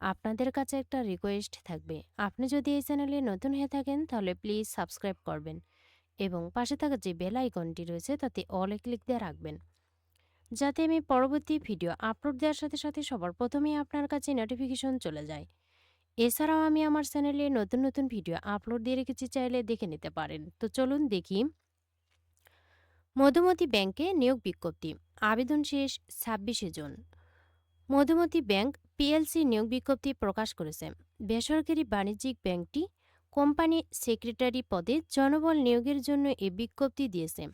আপনাদের কাছে একটা রিকোয়েস্ট থাকবে। আপনি যদি এই চ্যানেলে নতুন হয়ে থাকেন, তাহলে প্লিজ সাবস্ক্রাইব করবেন এবং পাশে থাকা যে বেল আইকনটি রয়েছে, তাতে অলে ক্লিক দিয়ে রাখবেন। যাতে আমি পরবর্তী ভিডিও আপলোড দেওয়ার সাথে সাথে সবার প্রথমেই আপনার কাছে নোটিফিকেশন চলে যায়। এছাড়াও আমি আমার চ্যানেলে নতুন নতুন ভিডিও আপলোড দিয়ে রেখেছি, চাইলে দেখে নিতে পারেন। তো চলুন দেখি। মধুমতি ব্যাংকে নিয়োগ বিজ্ঞপ্তি। আবেদন শেষ ছাব্বিশে জুন। মধুমতি ব্যাংক পিএলসি নিয়োগ বিজ্ঞপ্তি প্রকাশ করেছে। বেসরকারি বাণিজ্যিক ব্যাংকটি কোম্পানি সেক্রেটারি পদে জনবল নিয়োগের জন্য এ বিজ্ঞপ্তি দিয়েছে।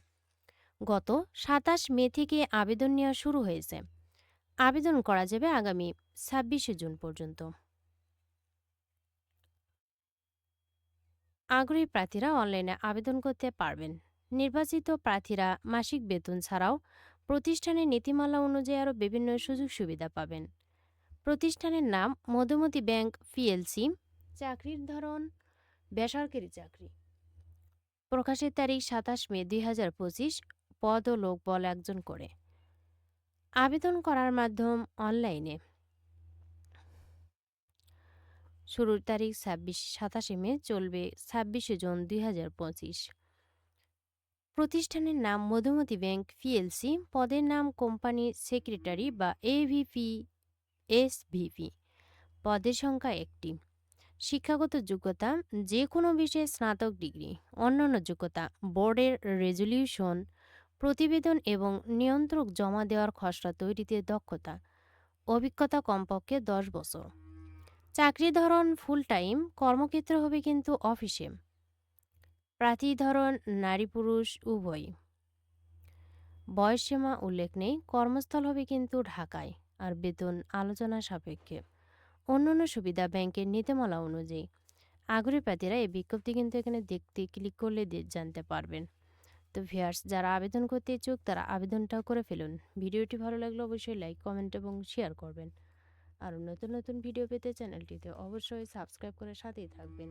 গত সাতাশ মে থেকে আবেদন নেওয়া শুরু হয়েছে। আবেদন করা যাবে আগামী ছাব্বিশে জুন পর্যন্ত। আগ্রহী প্রার্থীরা অনলাইনে আবেদন করতে পারবেন। নির্বাচিত প্রার্থীরা মাসিক বেতন ছাড়াও প্রতিষ্ঠানের নীতিমালা অনুযায়ী আরও বিভিন্ন সুযোগ সুবিধা পাবেন। প্রতিষ্ঠানের নাম মধুমতি ব্যাংক পিএলসি, চাকরির ধরন, বেসরকারি চাকরি। প্রকাশের তারিখ সাতাশ মে দুই হাজার পঁচিশ, পদ ও লোকবল একজন করে। আবেদন করার মাধ্যম অনলাইনে। শুরুর তারিখ ছাব্বিশ, সাতাশে মে, চলবে ছাব্বিশে জুন দুই হাজার পঁচিশ। প্রতিষ্ঠানের নাম মধুমতি ব্যাংক পিএলসি, পদের নাম কোম্পানি সেক্রেটারি বা এভিপি এসভিপি পদের সংখ্যা একটি। শিক্ষাগত যোগ্যতা যে কোনো বিষয়ে স্নাতক ডিগ্রি, অন্যান্য যোগ্যতা, বোর্ডের রেজলিউশন, প্রতিবেদন এবং নিয়ন্ত্রক জমা দেওয়ার খসড়া তৈরিতে দক্ষতা, অভিজ্ঞতা কমপক্ষে দশ বছর। চাকরি ধরন ফুল টাইম কর্মক্ষেত্র হবে কিন্তু অফিসে প্রার্থী ধরন নারী পুরুষ উভয় বয়সসীমা উল্লেখ নেই, কর্মস্থল হবে কিন্তু ঢাকায় আর বেতন আলোচনা সাপেক্ষে। অন্যান্য সুবিধা ব্যাংকের নীতিমালা অনুযায়ী আগ্রহী প্রার্থীরা এই বিজ্ঞপ্তি কিন্তু এখানে দেখতে ক্লিক করলে জানতে পারবেন। তো ভিয়ার্স যারা আবেদন করতে ইচ্ছুক, তারা আবেদনটাও করে ফেলুন। ভিডিওটি ভালো লাগলে অবশ্যই লাইক, কমেন্ট এবং শেয়ার করবেন। আর নতুন নতুন ভিডিও পেতে চ্যানেলটিতে অবশ্যই সাবস্ক্রাইব করে সাথেই থাকবেন।